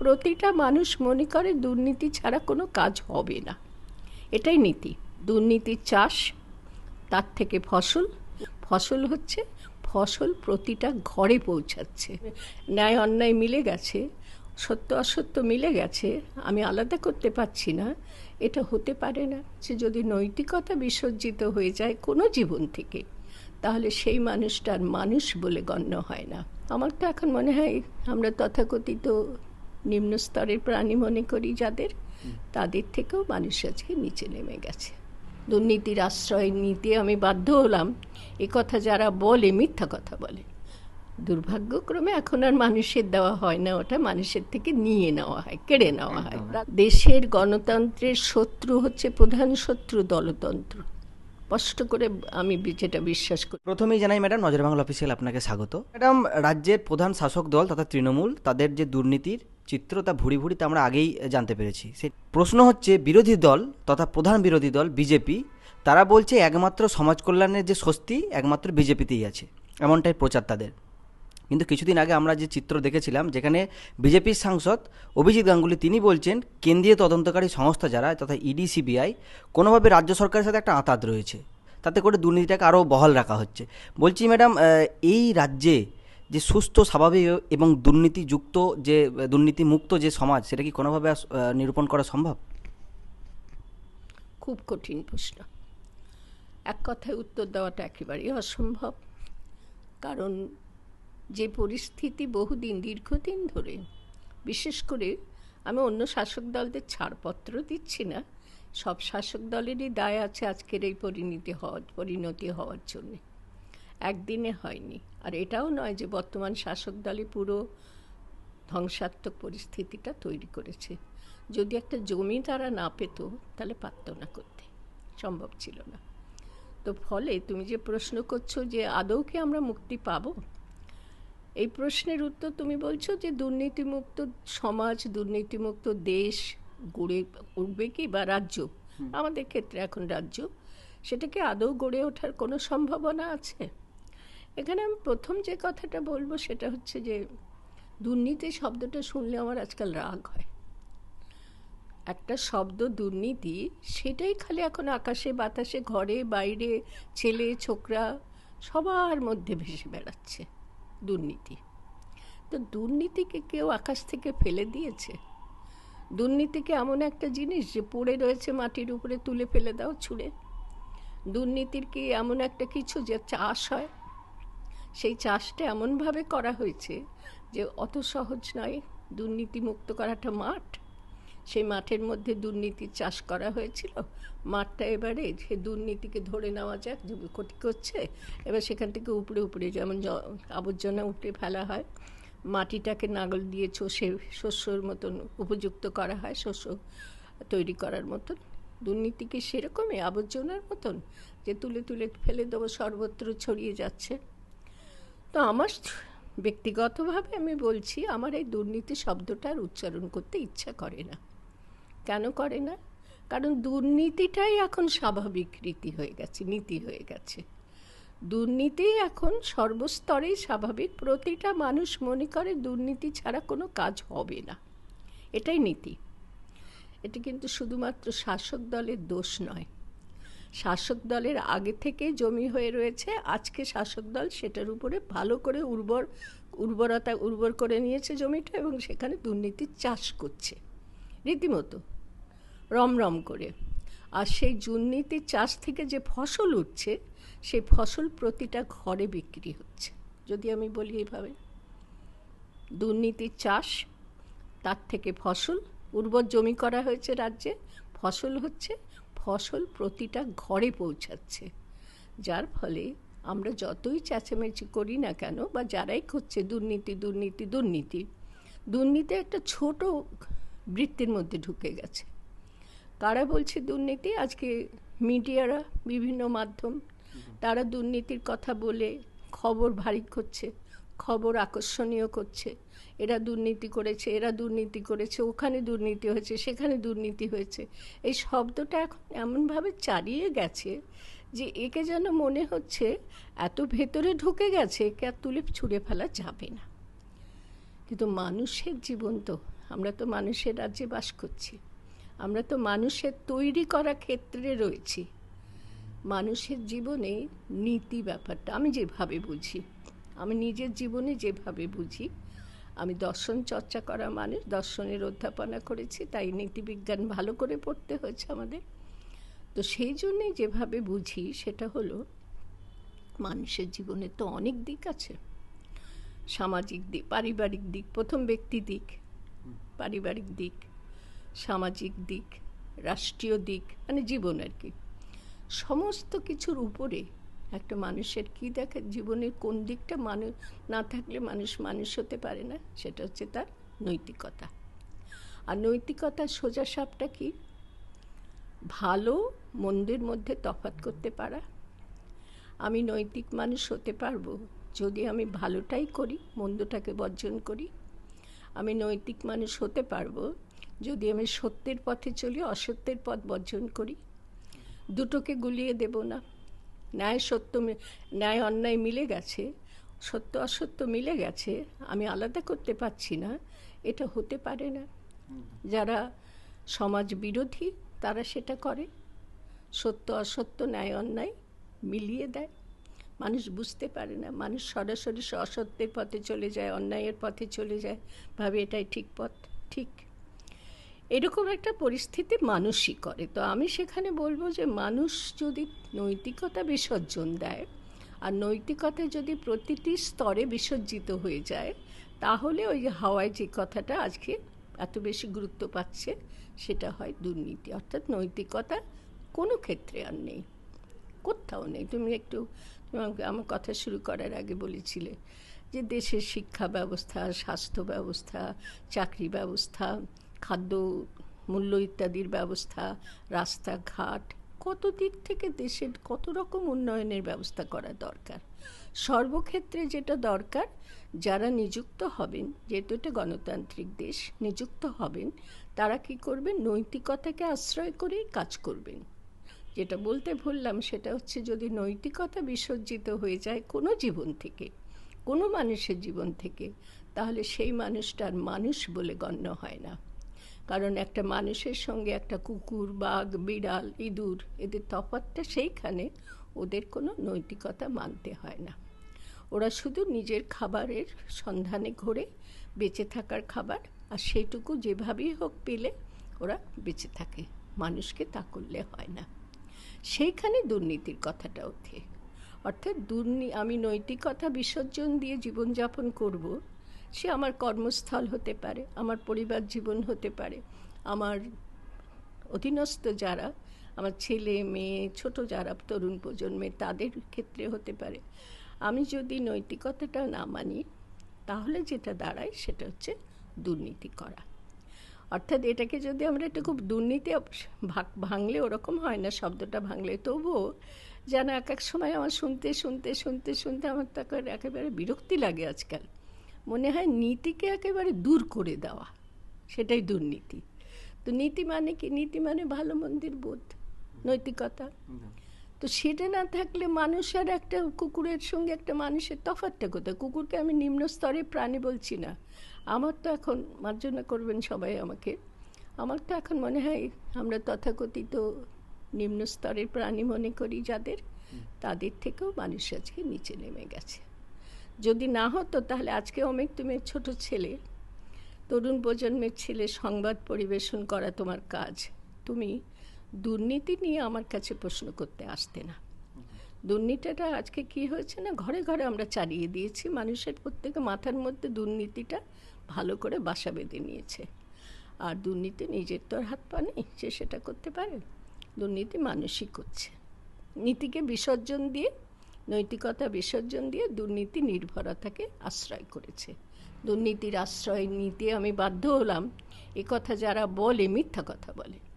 প্রতিটা মানুষ মনে করে দুর্নীতি ছাড়া কোনো কাজ হবে না। এটাই নীতি। দুর্নীতির চাষ, তার থেকে ফসল। ফসল হচ্ছে ফসল প্রতিটা ঘরে পৌঁছাচ্ছে। ন্যায় অন্যায় মিলে গেছে, সত্য অসত্য মিলে গেছে, আমি আলাদা করতে পারছি না, এটা হতে পারে না। যে যদি নৈতিকতা বিসর্জিত হয়ে যায় কোনো জীবন থেকে, তাহলে সেই মানুষটার মানুষ বলে গণ্য হয় না। আমার তো এখন মনে হয় আমরা তথাকথিত নিম্ন স্তরের প্রাণী মনে করি যাদের তাদের থেকেও মানুষ আজকে নিচে নেমে গেছে। দুর্নীতির আশ্রয় নিতে আমি বাধ্য হলাম। এ কথা যারা বলে মিথ্যা কথা বলে। দুর্ভাগ্যক্রমে এখন আর মানুষের দেওয়া হয় না ওটা মানুষের থেকে নিয়ে নেওয়া হয় কেড়ে নেওয়া হয়। দেশের গণতন্ত্রের শত্রু হচ্ছে প্রধান শত্রু দলতন্ত্র। স্পষ্ট করে আমি যেটা বিশ্বাস করি। প্রথমেই জানাই ম্যাডাম নজর বাংলা অফিসিয়াল আপনাকে স্বাগত। ম্যাডাম রাজ্যের প্রধান শাসক দল তথা তৃণমূল তাদের যে দুর্নীতির চিত্র তা ভুড়ি ভুড়ি তা আমরা আগেই জানতে পেরেছি। সে প্রশ্ন হচ্ছে, বিরোধী দল তথা প্রধান বিরোধী দল বিজেপি, তারা বলছে একমাত্র সমাজ কল্যাণের যে স্বস্তি একমাত্র বিজেপিতেই আছে। এমনটাই প্রচার তাদের। কিন্তু কিছুদিন আগে আমরা যে চিত্র দেখেছিলাম, যেখানে বিজেপির সাংসদ অভিজিৎ গাঙ্গুলি, তিনি বলছেন, কেন্দ্রীয় তদন্তকারী সংস্থা যারা তথা ইডি, সিবিআই, কোনোভাবে রাজ্য সরকারের সাথে একটা আঁতাত রয়েছে। তাতে করে দুর্নীতিটাকে আরও বহাল রাখা হচ্ছে। বলছি ম্যাডাম এই রাজ্যে যে সুস্থ, স্বাভাবিক এবং দুর্নীতিযুক্ত যে, দুর্নীতিমুক্ত যে সমাজ, সেটা কি কোনোভাবে নিরূপণ করা সম্ভব? খুব কঠিন প্রশ্ন। এক কথায় উত্তর দেওয়াটা একেবারেই অসম্ভব। কারণ যে পরিস্থিতি বহুদিন, দীর্ঘদিন ধরে, বিশেষ করে আমি অন্য শাসক দলদের ছাড়পত্র দিচ্ছি না, সব শাসক দলেরই দায় আছে আজকের এই পরিণতি হওয়ার পরিণতি হওয়ার জন্যে। একদিনে হয়নি। আর এটাও নয় যে বর্তমান শাসক দলই পুরো ধ্বংসাত্মক পরিস্থিতিটা তৈরি করেছে। যদি একটা জমি তারা না পেত তাহলে পারত না করতে। সম্ভব ছিল না। তো ফলে তুমি যে প্রশ্ন করছ যে আদৌ কি আমরা মুক্তি পাবো? এই প্রশ্নের উত্তর তুমি বলছো যে দুর্নীতিমুক্ত সমাজ দুর্নীতিমুক্ত দেশ গড়ে উঠবে কি বা রাজ্য? আমাদের ক্ষেত্রে এখন রাজ্য। সেটাকে আদৌ গড়ে ওঠার কোনো সম্ভাবনা আছে? এখানে আমি প্রথম যে কথাটা বলব সেটা হচ্ছে যে দুর্নীতি শব্দটা শুনলে আমার আজকাল রাগ হয়। একটা শব্দ দুর্নীতি, সেটাই খালি এখন আকাশে, বাতাসে, ঘরে, বাইরে, ছেলে, ছোকরা, সবার মধ্যে ভেসে বেড়াচ্ছে দুর্নীতি। তো দুর্নীতিকে কেউ আকাশ থেকে ফেলে দিয়েছে? দুর্নীতিকে এমন একটা জিনিস যে পড়ে রয়েছে মাটির উপরে তুলে ফেলে দাও, ছুঁড়ে। দুর্নীতির কি এমন একটা কিছু যে চাষ হয়? সেই চাষটা এমনভাবে করা হয়েছে যে অত সহজ নয়, দুর্নীতিমুক্ত করাটা মাঠ। সেই মাঠের মধ্যে দুর্নীতির চাষ করা হয়েছিল। মাঠটা এবারে সে দুর্নীতিকে ধরে নেওয়া যাক যে ক্ষতি করছে, এবার সেখান থেকে উপরে উপরে যেমন আবর্জনা উপরে ফেলা হয়, মাটিটাকে নাগল দিয়ে চষে শস্যর মতন উপযুক্ত করা হয়, শস্য তৈরি করার মতন। দুর্নীতিকে সেরকমই আবর্জনার মতন যে তুলে তুলে ফেলে দেবো, সর্বত্র ছড়িয়ে যাচ্ছে। তো আমার ব্যক্তিগতভাবে আমি বলছি, আমার এই দুর্নীতি শব্দটার উচ্চারণ করতে ইচ্ছা করে না। কেন করে না? কারণ দুর্নীতিটাই এখন স্বাভাবিক রীতি হয়ে গেছে, নীতি হয়ে গেছে। দুর্নীতি এখন সর্বস্তরেই স্বাভাবিক। প্রতিটা মানুষ মনে করে দুর্নীতি ছাড়া কোনো কাজ হবে না। এটাই নীতি। এটা কিন্তু শুধুমাত্র শাসক দলের দোষ নয়। শাসক দলের আগে থেকে জমি হয়ে রয়েছে। আজকে শাসক দল সেটার উপরে ভালো করে উর্বর, উর্বরতা উর্বর করে নিয়েছে জমিটা এবং সেখানে দুর্নীতির চাষ করছে। রীতিমতো রমরম করে। আর সেই দুর্নীতির চাষ থেকে যে ফসল উঠছে সেই ফসল প্রতিটা ঘরে বিক্রি হচ্ছে। যদি আমি বলি এইভাবে দুর্নীতির চাষ, তার থেকে ফসল, উর্বর জমি করা হয়েছে রাজ্যে, ফসল হচ্ছে ফসল প্রতিটা ঘরে পৌঁছাচ্ছে। যার ফলে আমরা যতই চেঁচামেচি করি না কেন বা যারাই করছে দুর্নীতি দুর্নীতি দুর্নীতি দুর্নীতি একটা ছোট বৃত্তির মধ্যে ঢুকে গেছে। কারা বলছে দুর্নীতি? আজকে মিডিয়ারা, বিভিন্ন মাধ্যম, তারা দুর্নীতির কথা বলে খবর ভারী করছে, খবর আকর্ষণীয় করছে। এরা দুর্নীতি করেছে, এরা দুর্নীতি করেছে, ওখানে দুর্নীতি হয়েছে, সেখানে দুর্নীতি হয়েছে। এই শব্দটা এখন এমনভাবে চালিয়ে গেছে যে একে যেন মনে হচ্ছে এত ভেতরে ঢুকে গেছে একে আর তুলে ছুঁড়ে ফেলা যাবে না। কিন্তু মানুষের জীবন তো, আমরা তো মানুষের রাজ্যে বাস করছি। আমরা তো মানুষের তৈরি করা ক্ষেত্রে রয়েছি। মানুষের জীবনে নীতি ব্যাপারটা আমি যেভাবে বুঝি, আমি নিজের জীবনে যেভাবে বুঝি আমি দর্শন চর্চা করা মানুষ দর্শনের অধ্যাপনা করেছি, তাই নীতিবিজ্ঞান ভালো করে পড়তে হয়েছে আমাদের। তো সেই জন্যে যেভাবে বুঝি সেটা হলো, মানুষের জীবনে তো অনেক দিক আছে। সামাজিক দিক, পারিবারিক দিক, প্রথম ব্যক্তি দিক, পারিবারিক দিক, সামাজিক দিক, রাষ্ট্রীয় দিক মানে জীবন আর কি। সমস্ত কিছুর উপরে একটা মানুষের কি দেখে, জীবনের কোন দিকটা মানুষ না থাকলে মানুষ মানুষ হতে পারে না, সেটা হচ্ছে তার নৈতিকতা। আর নৈতিকতার সোজা সাপটা কি? ভালো মন্দের মধ্যে তফাত করতে পারা। আমি নৈতিক মানুষ হতে পারব যদি আমি ভালোটাই করি, মন্দটাকে বর্জন করি। আমি নৈতিক মানুষ হতে পারব যদি আমি সত্যের পথে চলি, অসত্যের পথ বর্জন করি। দুটোকে গুলিয়ে দেব না। ন্যায় সত্য ন্যায় অন্যায় মিলে গেছে, সত্য অসত্য মিলে গেছে, আমি আলাদা করতে পারছি না, এটা হতে পারে না। যারা সমাজ বিরোধী, তারা সেটা করে। সত্য অসত্য, ন্যায় অন্যায় মিলিয়ে দেয়। মানুষ বুঝতে পারে না, মানুষ সরাসরি অসত্যের পথে চলে যায়, অন্যায়ের পথে চলে যায়। ভাবে এটাই ঠিক পথ, ঠিক। এরকম একটা পরিস্থিতি মানুষই করে। তো আমি সেখানে বলব যে মানুষ যদি নৈতিকতা বিসর্জন দেয় আর নৈতিকতা যদি প্রতিটি স্তরে বিসর্জিত হয়ে যায়, তাহলে ওই হাওয়ায় যে কথাটা আজকে এত বেশি গুরুত্ব পাচ্ছে, সেটা হয় দুর্নীতি। অর্থাৎ নৈতিকতা কোনো ক্ষেত্রে আর নেই, কোথাও নেই। তুমি একটু আমার কথা শুরু করার আগে বলেছিলে যে দেশের শিক্ষা ব্যবস্থা, স্বাস্থ্য ব্যবস্থা, চাকরি ব্যবস্থা খাদ্য মূল্য ইত্যাদির ব্যবস্থা, রাস্তাঘাট, কত দিক থেকে দেশের কত রকম উন্নয়নের ব্যবস্থা করা দরকার? সর্বক্ষেত্রে যেটা দরকার, যারা নিযুক্ত হবেন, যেহেতু এটা গণতান্ত্রিক দেশ, নিযুক্ত হবেন, তারা কি করবেন? নৈতিকতাকে আশ্রয় করেই কাজ করবেন। যেটা বলতে ভুললাম, সেটা হচ্ছে যদি নৈতিকতা বিসর্জিত হয়ে যায় কোনো জীবন থেকে, কোনো মানুষের জীবন থেকে, তাহলে সেই মানুষটার মানুষ বলে গণ্য হয় না। কারণ একটা মানুষের সঙ্গে একটা কুকুর, বাঘ, বিড়াল, ইঁদুর, এদের তফাতটা সেইখানে ওদের কোনো নৈতিকতা মানতে হয় না। ওরা শুধু নিজের খাবারের সন্ধানে ঘোরে, বেঁচে থাকার খাবার, আর সেইটুকু যেভাবেই হোক পেলে ওরা বেঁচে থাকে। মানুষকে তা করলে হয় না। সেইখানে দুর্নীতির কথাটা ওঠে। অর্থাৎ দুর্নী, আমি নৈতিকতা বিসর্জন দিয়ে জীবনযাপন করব সে আমার কর্মস্থল হতে পারে, আমার পরিবার জীবন হতে পারে। আমার অধীনস্থ যারা, আমার ছেলে, মেয়ে, ছোট যারা তরুণ প্রজন্মে তাদের ক্ষেত্রে হতে পারে। আমি যদি নৈতিকতাটা না মানি, তাহলে যেটা দাঁড়ায় সেটা হচ্ছে দুর্নীতি করা। অর্থাৎ এটাকে যদি আমরা একটু খুব দুর্নীতি ভাগ, ভাঙলে ওরকম হয় না, শব্দটা ভাঙলে, তবুও যেন এক এক সময় আমার শুনতে শুনতে শুনতে শুনতে আমার তাকে একেবারে বিরক্তি লাগে আজকাল। মনে হয় নীতিকে একেবারে দূর করে দেওয়া, সেটাই দুর্নীতি। তো নীতি মানে কি? নীতি মানে ভালো মন্দির বোধ, নৈতিকতা। তো সেটা না থাকলে মানুষের একটা কুকুরের সঙ্গে একটা মানুষের তফাতটা কোথায়? কুকুরকে আমি নিম্ন স্তরে প্রাণী বলছি না। আমার তো এখন, মার্জনা করবেন সবাই আমাকে। আমার তো এখন মনে হয় আমরা তথাকথিত নিম্ন স্তরের প্রাণী মনে করি যাদের, তাদের থেকেও মানুষ আজকে নিচে নেমে গেছে। যদি না হতো, তাহলে আজকে অনেক তুমি ছোট ছেলে। তরুণ প্রজন্মের ছেলে, সংবাদ পরিবেশন করা তোমার কাজ। তুমি দুর্নীতি নিয়ে আমার কাছে প্রশ্ন করতে আসতে না। দুর্নীতিটা আজকে কি হয়েছে না? ঘরে ঘরে আমরা চালিয়ে দিয়েছি। মানুষের প্রত্যেকে মাথার মধ্যে দুর্নীতিটা ভালো করে বাসা বেঁধে নিয়েছে। আর দুর্নীতি নিজের তো হাত পা নেই, সে সেটা করতে পারে। দুর্নীতি মানুষই করছে। নীতিকে বিসর্জন দিয়ে নৈতিকতা বিসর্জন দিয়ে দুর্নীতি নির্ভরতাকে আশ্রয় করেছে। দুর্নীতির আশ্রয় নিতে আমি বাধ্য হলাম। এ কথা যারা বলে মিথ্যা কথা বলে।